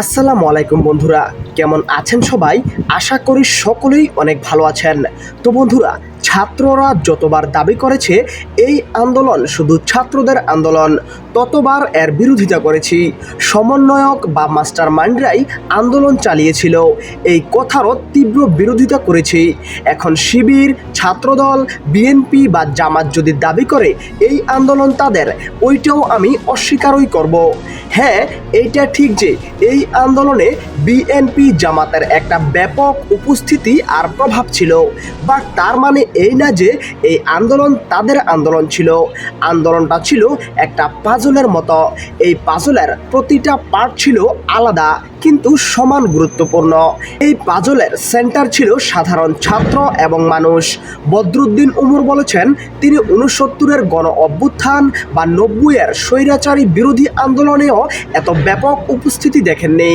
আসসালামু আলাইকুম বন্ধুরা কেমন আছেন সবাই? আশা করি সকলেই অনেক ভালো আছেন। তো বন্ধুরা ছাত্ররা যতবার দাবি করেছে, এই আন্দোলন শুধু ছাত্রদের আন্দোলন, ততবার এর বিরোধিতা করেছি। সমন্বয়ক বা মাস্টার মাইন্ডরাই আন্দোলন চালিয়েছিল। এই কথারও তীব্র বিরোধিতা করেছি। এখন শিবির, ছাত্রদল, বিএনপি বা জামাত যদি দাবি করে, এই আন্দোলন তাদের, ওইটাও আমি অস্বীকারই করব। হ্যাঁ এইটা ঠিক যে এই আন্দোলনে বিএনপি জামাতের একটা ব্যাপক উপস্থিতি আর প্রভাব ছিল, বাট তার মানে এই না যে এই আন্দোলন তাদের আন্দোলন ছিল। আন্দোলনটা ছিল একটা পাজলের মতো। এই পাজলের প্রতিটা পার্ট ছিল আলাদা, কিন্তু সমান গুরুত্বপূর্ণ। এই পাজলের সেন্টার ছিল সাধারণ ছাত্র এবং মানুষ। বদরুদ্দিন উমর বলেছেন, তিনি উনসত্তরের গণ অভ্যুত্থান বা নব্বইয়ের স্বৈরাচারী বিরোধী আন্দোলনেও এত ব্যাপক উপস্থিতি দেখেননি।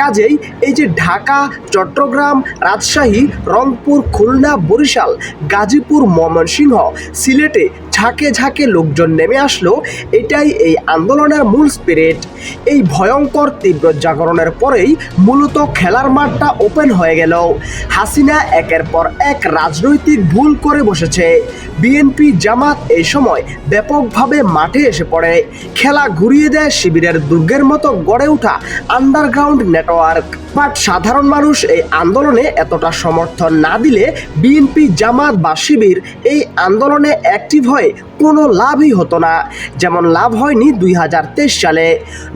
কাজেই এই যে ঢাকা, চট্টগ্রাম, রাজশাহী, রংপুর, খুলনা, বরিশাল গাজীপুর ময়মনসিংহ সিলেটে ঝাঁকে ঝাঁকে লোকজন নেমে আসলো। এটাই এই আন্দোলনের মূল স্পিরিট এই ভয়ঙ্কর তীব্র জাগরণের পরেই মূলত খেলার মাঠটা ওপেন হয়ে গেল। হাসিনা একের পর এক রাজনৈতিক ভুল করে বসেছে। বিএনপি জামাত এই সময় ব্যাপকভাবে মাঠে এসে পড়ে। খেলা ঘুরিয়ে দেয় শিবিরের দুর্গের মতো গড়ে ওঠা আন্ডারগ্রাউন্ড নেটওয়ার্ক বাট সাধারণ মানুষ এই আন্দোলনে এতটা সমর্থন না দিলে বিএনপি জামাত বা শিবির এই আন্দোলনে অ্যাক্টিভ হয়ে কোনো লাভই হতো না। যেমন লাভ হয়নি দুই সালে।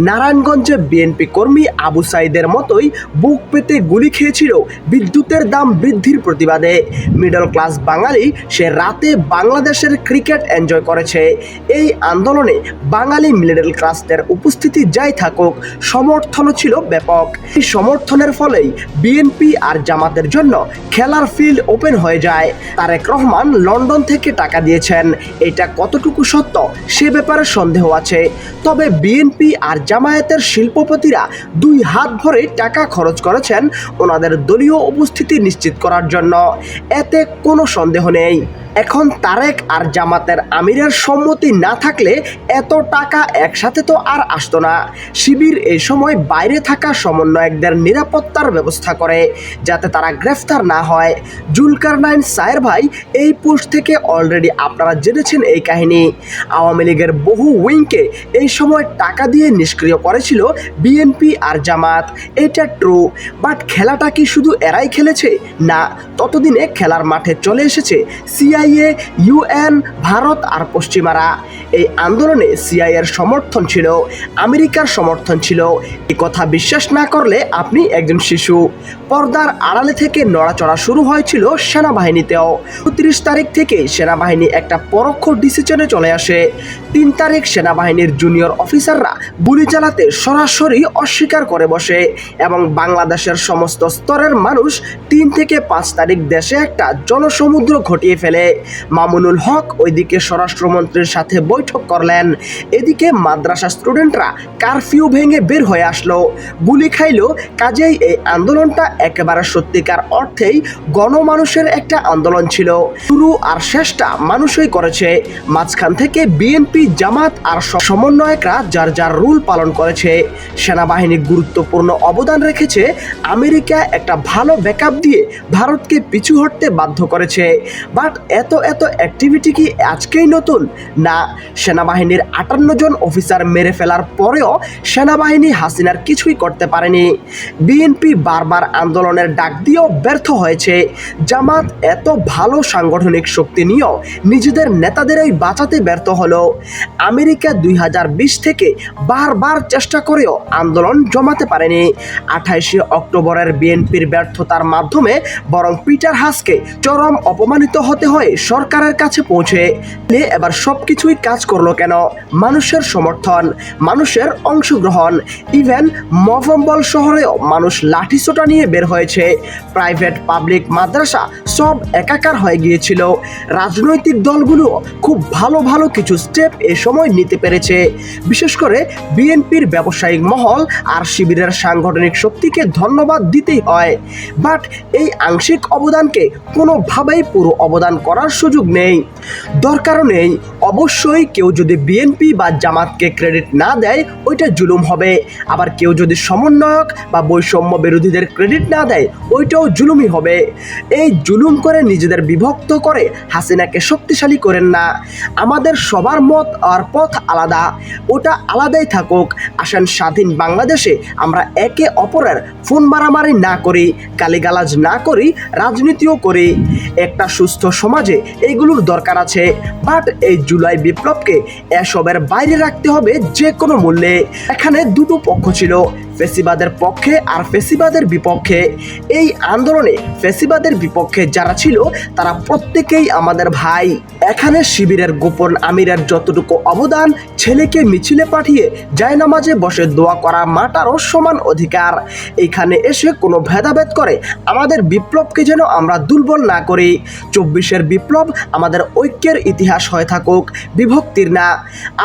নারায়ণগঞ্জে বিএনপি কর্মী আবু সাইদের মতোই বুক পেতে গুলি খেয়েছিল বিদ্যুতের দাম বৃদ্ধির প্রতিবাদে। মিডল ক্লাস বাঙালি সে রাতে বাংলাদেশের ক্রিকেট এনজয় করেছে। এই আন্দোলনে বাঙালি মিডল ক্লাসদের উপস্থিতি যাই থাকুক, সমর্থনও ছিল ব্যাপক। এই সমর্থনের ফলেই বিএনপি আর জামাতের জন্য খেলার ফিল্ড ওপেন হয়ে যায়। তারেক রহমান লন্ডন থেকে টাকা দিয়েছেন। এটা কতটুকু সত্য সে ব্যাপারে সন্দেহ আছে। তবে বিএনপি আর জামায়াতের শিল্পপতিরা দুই হাত ভরে টাকা খরচ করেছেন ওনাদের দলীয় উপস্থিতি নিশ্চিত করার জন্য। এতে কোনো সন্দেহ নেই। এখন তারেক আর জামাতের আমিরের সম্মতি না থাকলে এত টাকা একসাথে তো আর আসতো না। শিবির এই সময় বাইরে থাকা সমন্বয়কদের নিরাপত্তার ব্যবস্থা করে, যাতে তারা গ্রেফতার না হয়। জুলকার নাইন সায়ের ভাই এই পোস্ট থেকে অলরেডি আপনারা জেনেছেন এই কাহিনী। আওয়ামী লীগের বহু উইংকে এই সময় টাকা দিয়ে নিষ্ক্রিয় করেছিল বিএনপি আর জামাত। এটা ট্রু বাট খেলাটা কি শুধু এরাই খেলেছে? না, ততদিনে খেলার মাঠে চলে এসেছে সিআইএ, ইউএন, ভারত আর পশ্চিমারা। এই আন্দোলনে সিআইএর সমর্থন ছিল, আমেরিকার সমর্থন ছিল। এ কথা বিশ্বাস না করলে আপনি একজন শিশু। পর্দার আড়ালে থেকে নড়াচড়া শুরু হয়েছিল সেনাবাহিনীতেও। উনত্রিশ তারিখ থেকে সেনাবাহিনী একটা পরোক্ষ ডিসিশনে চলে আসে। তিন তারিখ সেনাবাহিনীর জুনিয়র অফিসাররা গুলি চালাতে সরাসরি অস্বীকার করে বসে এবং বাংলাদেশের সমস্ত স্তরের মানুষ তিন থেকে পাঁচ তারিখ দেশে একটা জনসমুদ্র ঘটিয়ে ফেলে। মামুনুল হক ওইদিকে স্বরাষ্ট্রমন্ত্রীর সাথে বৈঠক করলেন। এদিকে মাদ্রাসা স্টুডেন্টরা কারফিউ ভেঙে বের হয়ে আসলো। গুলি খাইলো, কাজেই এই আন্দোলনটা একেবারে সত্যিকার অর্থেই গণমানুষের একটা আন্দোলন ছিল। শুরু আর শেষটা মানুষই করেছে। মাঝখান থেকে বিএনপি জামাত আর সমন্বয়করা যার যার রুল পালন করেছে সেনাবাহিনী গুরুত্বপূর্ণ অবদান রেখেছে, আমেরিকা একটা ভালো ব্যাকআপ দিয়ে ভারতকে পিছু হটতে বাধ্য করেছে। বাট এত এত অ্যাক্টিভিটি কি আজকেই নতুন? না, সেনাবাহিনীর আটান্ন জন অফিসার মেরে ফেলার পরেও সেনাবাহিনী হাসিনার কিছুই করতে পারেনি। বিএনপি বারবার আন্দোলনের ডাক দিয়েও ব্যর্থ হয়েছে। জামাত এত ভালো সাংগঠনিক শক্তি নিয়েও নিজেদের নেতাদেরই বাঁচাতে ব্যর্থ হলো। আমেরিকা দুই হাজার বিশ থেকে বারবার চেষ্টা করেও আন্দোলন জমাতে পারেনি। আঠাইশে অক্টোবরের বিএনপির ব্যর্থতার মাধ্যমে বরং পিটার হাসকে চরম অপমানিত হতে হয়ে সরকারের কাছে পৌঁছে। লে এবার সবকিছুই কাজ করল কেন? মানুষের সমর্থন, মানুষের অংশগ্রহণ, ইভেন মফম্বল শহরেও মানুষ লাঠিসোঁটা নিয়ে বের হয়েছে। প্রাইভেট পাবলিক মাদ্রাসা সব একাকার হয়ে গিয়েছিল। রাজনৈতিক দলগুলো খুব ভালো ভালো কিছু স্টেপ এ সময় নিতে পেরেছে। বিশেষ করে বিএনপির ব্যবসায়িক মহল আর শিবিরের সাংগঠনিক শক্তিকে ধন্যবাদ দিতেই হয়। বাট এই আংশিক অবদানকে কোনোভাবেই পুরো অবদান করার সুযোগ নেই। দরকারও নেই। অবশ্যই কেউ যদি বিএনপি বা জামাতকে ক্রেডিট না দেয়, ওইটা জুলুম হবে। আবার কেউ যদি সমন্বয়ক বা বৈষম্য বিরোধীদের ক্রেডিট না দেয়, ওইটাও জুলুমই হবে। এই জুলুম করে নিজেদের বিভক্ত করে হাসিনাকে শক্তিশালী করেন না। আমাদের সবার মত আর পথ আলাদা। ওটা আলাদাই থাকুক। আসেন স্বাধীন বাংলাদেশে আমরা একে অপরের ফোন মারামারি না করি কালিগালাজ না করি, রাজনীতিও করি। একটা সুস্থ সমাজে এইগুলোর দরকার আছে। বাট এই জুলাই বিপ্লবকে এসবের বাইরে রাখতে হবে যে কোনো মূল্যে। এখানে দুটো পক্ষ ছিল ফেসিবাদের পক্ষে আর ফেসিবাদের বিপক্ষে। এই আন্দোলনে ফেসিবাদের বিপক্ষে যারা ছিল, তারা প্রত্যেকেই আমাদের ভাই। এখানে শিবিরের গোপন আমিরের যতটুকু অবদান, ছেলেকে মিছিলে পাঠিয়ে জায়নামাজে বসে দোয়া করা মাটারও সমান অধিকার। এখানে এসে কোনো ভেদাভেদ করে, আমাদের বিপ্লবকে যেন আমরা দুর্বল না করি। চব্বিশের বিপ্লব আমাদের ঐক্যের ইতিহাস হয়ে থাকুক, বিভক্তির না।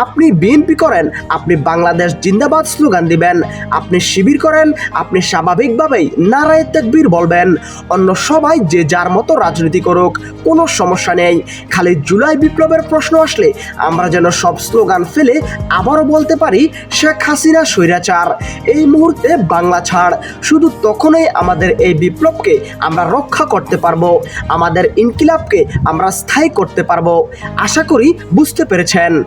আপনি বিএনপি করেন, আপনি বাংলাদেশ জিন্দাবাদ স্লোগান দিবেন। আপনি শিবির করেন, আপনি স্বাভাবিকভাবেই নারায় তেকবীর বলবেন। অন্য সবাই যে যার মতো রাজনীতি করুক, কোনো সমস্যা নেই। খালি জুলাই বিপ্লবের প্রশ্ন আসলে আমরা যেন সব স্লোগান ফেলে আবারও বলতে পারি, শেখ হাসিনা স্বৈরাচার। এই মুহূর্তে বাংলা ছাড়। শুধু তখনই আমাদের এই বিপ্লবকে আমরা রক্ষা করতে পারব, আমাদের ইনকিলাবকে আমরা স্থায়ী করতে পারব। আশা করি বুঝতে পেরেছেন।